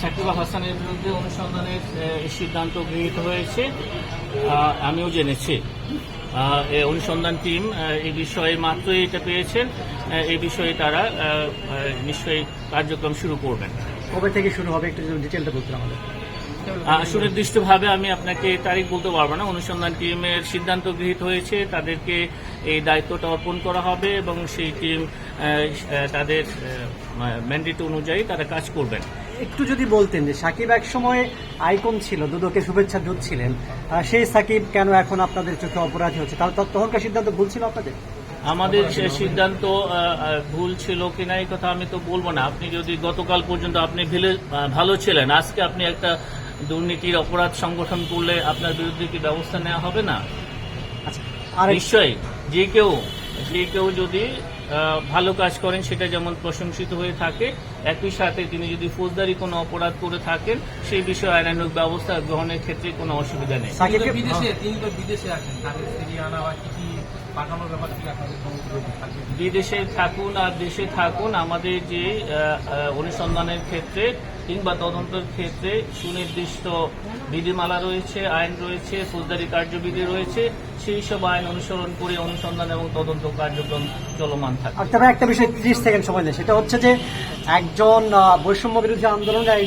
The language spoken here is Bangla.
সাকিব হাসানের বিরুদ্ধে অনুসন্ধানের সিদ্ধান্ত গৃহীত হয়েছে। আমিও জেনেছি। অনুসন্ধান টিম এই বিষয়ে মাত্রই এটা পেয়েছেন। এই বিষয়ে তারা নিশ্চয়ই কার্যক্রম শুরু করবেন। কবে থেকে শুরু হবে? একটু ডিটেলটা বলতে আমাদের। সুনির্দিষ্টভাবে আমি আপনাকে তারিখ বলতে পারব না। অনুসন্ধান টিমের সিদ্ধান্ত গৃহীত হয়েছে। তাদেরকে এই দায়িত্বটা অর্পণ করা হবে এবং সেই টিম তাদের ম্যান্ডেট অনুযায়ী তারা কাজ করবেন। একটু যদি বলতেন যে সাকিব এক সময় আইকন ছিল দুদকে শুভেচ্ছা দূত ছিলেন সেই সাকিব কেন এখন আপনাদের চোখে অপরাধী হচ্ছে? তাহলে তো- তখনকার সিদ্ধান্ত ভুল ছিল আপনাদের? আমাদের সে সিদ্ধান্ত ভুল ছিল কিনা এই কথা আমি তো বলব না। আপনি যদি গতকাল পর্যন্ত আপনি ভিলে- ভালো ছিলেন আজকে আপনি একটা দুর্নীতির অপরাধ সংগঠন করলে আপনার বিরুদ্ধে কি ব্যবস্থা নেওয়া হবে না? আচ্ছা আর নিশ্চয়ই যে কেউ যে কেউ যদি ভালো কাজ করেন সেটা যেমন প্রশংসিত হয়ে থাকে একই সাথে তিনি যদি ফৌজদারি কোনো অপরাধ করে থাকেন সেই বিষয়ে আইনানুক ব্যবস্থা গ্রহণের ক্ষেত্রে কোনো অসুবিধা নেই। বিদেশে তিনি তো বিদেশে আছেন তাদের ফিরিয়ে আনা বা কি কি পাঠানোর বিদেশে থাকুন আর দেশে থাকুন আমাদের যে অনুসন্ধানের ক্ষেত্রে কিংবা তদন্তের ক্ষেত্রে সুনির্দিষ্ট বিধিমালা রয়েছে আইন রয়েছে ফৌজদারি কার্যবিধি রয়েছে সেই সব আইন অনুসরণ করে অনুসন্ধান এবং তদন্ত কার্যক্রম চলমান থাকে। তবে একটা বিষয় ত্রিশ সেকেন্ড সময় নেই সেটা হচ্ছে যে একজন বৈষম্য বিরোধী আন্দোলনের